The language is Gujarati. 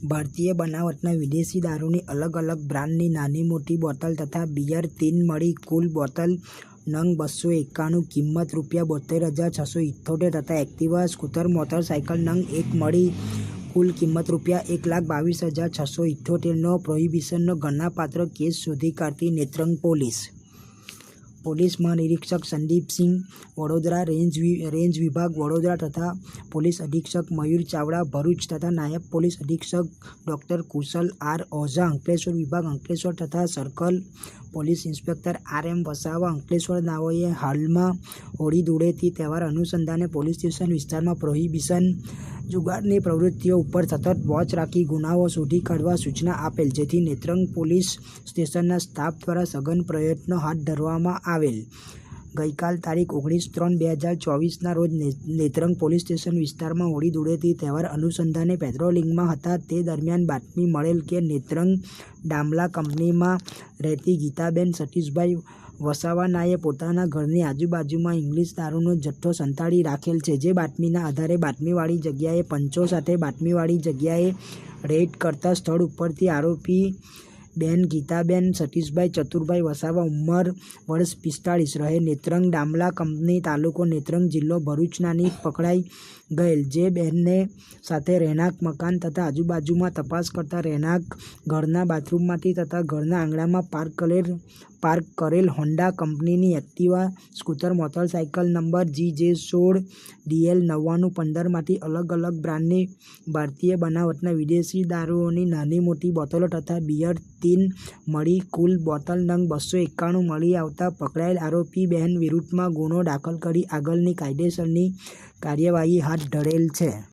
ભારતીય બનાવટના વિદેશી દારૂની અલગ અલગ બ્રાન્ડની નાની મોટી બોટલ તથા બિયર તીન મળી કુલ બોટલ નંગ બસો એકાણું, કિંમત રૂપિયા બોતેર હજાર છસો ઇઠ્ઠોતેર તથા એક્ટિવા સ્કૂટર મોટરસાયકલ નંગ એક મળી કુલ કિંમત રૂપિયા એક લાખ બાવીસ હજાર છસો ઇઠ્ઠોતેરનો પ્રોહિબિશનનો ગણનાપાત્ર કેસ શોધી કાઢતી નેત્રંગ પોલીસ. પોલીસ મહાનિરીક્ષક સંદીપસિંહ વડોદરા રેન્જ રેન્જ વિભાગ વડોદરા તથા પોલીસ અધિક્ષક મયુર ચાવડા, ભરૂચ તથા નાયબ પોલીસ અધિક્ષક ડૉક્ટર કુશલ આર ઓઝા, અંકલેશ્વર વિભાગ અંકલેશ્વર તથા circle police inspector R M Vasava Ankleshwar નાઓએ હાલમાં હોળી ધૂળેથી તહેવાર અનુસંધાને પોલીસ સ્ટેશન વિસ્તારમાં પ્રોહિબિશન જુગારની પ્રવૃત્તિઓ ઉપર સતત વોચ રાખી ગુનાઓ શોધી કાઢવા સૂચના આપેલ, જેથી નેત્રંગ પોલીસ સ્ટેશનના સ્ટાફ દ્વારા સઘન પ્રયત્નો હાથ ધરવામાં આવેલ. ગઈકાલ તારીખ ઓગણીસ ત્રણ બે હજાર ચોવીસના રોજ નેત્રંગ પોલીસ સ્ટેશન વિસ્તારમાં હોળી ધૂળેટી તહેવાર અનુસંધાને પેટ્રોલિંગમાં હતા. તે દરમિયાન બાતમી મળેલ કે નેત્રંગ ડામલા કંપનીમાં રહેતી ગીતાબેન સતીશભાઈ વસાવાનાએ પોતાના ઘરની આજુબાજુમાં ઇંગ્લિશ દારૂનો જથ્થો સંતાડી રાખેલ છે. જે બાતમીના આધારે બાતમીવાળી જગ્યાએ પંચો સાથે બાતમીવાળી જગ્યાએ રેડ કરતા સ્થળ ઉપરથી આરોપી બેન, ગીતાબેન, સતીશભાઈ, ચતુરભાઈ વસાવા, ઉંમર વર્ષ પિસ્તાળીસ. રહે નેત્રંગ ડામલા કંપની તાલુકો નેત્રંગ જિલ્લો ભરૂચનાની પકડાઈ ગયેલ, જે બહેનને સાથે રહેણાંક મકાન તથા આજુબાજુમાં તપાસ કરતા રહેણાંક ઘરના બાથરૂમમાંથી તથા ઘરના આંગણામાં પાર્ક કરેલ પાર્ક કરેલ હોન્ડા કંપનીની Activa scooter motorcycle number G J સોળ, ડીએલ નવ્વાણું પંદરમાંથી અલગ અલગ બ્રાન્ડની ભારતીય બનાવટના વિદેશી દારૂઓની નાની મોટી બોટલો તથા બિયર તીન મળી કુલ બોટલ નંગ બસો એકાણું મળી આવતા પકડાયેલ આરોપી બહેન વિરુદ્ધમાં ગુનો દાખલ કરી આગળની કાયદેસરની કાર્યવાહી હાથ ધરેલ છે.